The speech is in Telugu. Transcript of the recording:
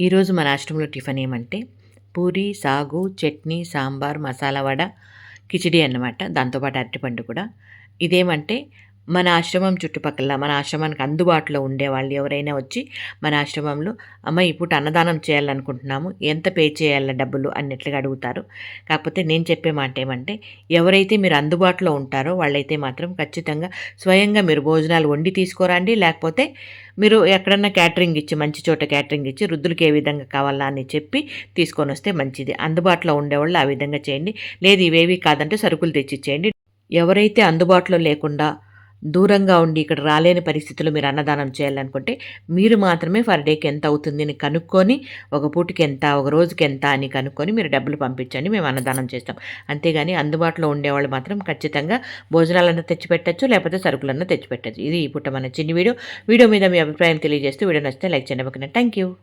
ఈరోజు మన ఆశ్రమంలో టిఫిన్ ఏమంటే పూరి సాగు చట్నీ సాంబార్ మసాలా వడ కిచిడి అన్నమాట. దాంతోపాటు అరటిపండు కూడా. ఇదేమంటే మన ఆశ్రమం చుట్టుపక్కల మన ఆశ్రమానికి అందుబాటులో ఉండే వాళ్ళు ఎవరైనా వచ్చి మన ఆశ్రమంలో అమ్మ ఈ పూట అన్నదానం చేయాలనుకుంటున్నాము ఎంత పే చేయాల డబ్బులు? అన్నట్లుగా అడుగుతారు. కాకపోతే నేను చెప్పే మాట ఏమంటే ఎవరైతే మీరు అందుబాటులో ఉంటారో వాళ్ళైతే మాత్రం ఖచ్చితంగా స్వయంగా మీరు భోజనాలు వండి తీసుకోరండి. లేకపోతే మీరు ఎక్కడన్నా క్యాటరింగ్ ఇచ్చి మంచి చోట క్యాటరింగ్ ఇచ్చి వృద్ధులకి ఏ విధంగా కావాలా అని చెప్పి తీసుకొని వస్తే మంచిది. అందుబాటులో ఉండేవాళ్ళు ఆ విధంగా చేయండి. లేదు ఇవేవి కాదంటే సరుకులు తెచ్చి చేయండి ఎవరైతే అందుబాటులో లేకుండా దూరంగా ఉండి ఇక్కడ రాలేని పరిస్థితుల్లో మీరు అన్నదానం చేయాలనుకుంటే మీరు మాత్రమే ఫర్ డేకి ఎంత అవుతుంది అని కనుక్కొని ఒక పూటకి ఎంత ఒక రోజుకి ఎంత అని కనుక్కొని మీరు డబ్బులు పంపించండి మేము అన్నదానం చేస్తాం. అంతేగాని అందుబాటులో ఉండేవాళ్ళు మాత్రం ఖచ్చితంగా భోజనాలన్నా తెచ్చిపెట్టచ్చు లేకపోతే సరుకులన్నా తెచ్చిపెట్టచ్చు. ఇది ఈ పూట మన చిన్ని వీడియో. వీడియో మీద మీ అభిప్రాయం తెలియజేస్తూ వీడియో నచ్చితే లైక్ చేయండి ఓకేనా థ్యాంక్ యూ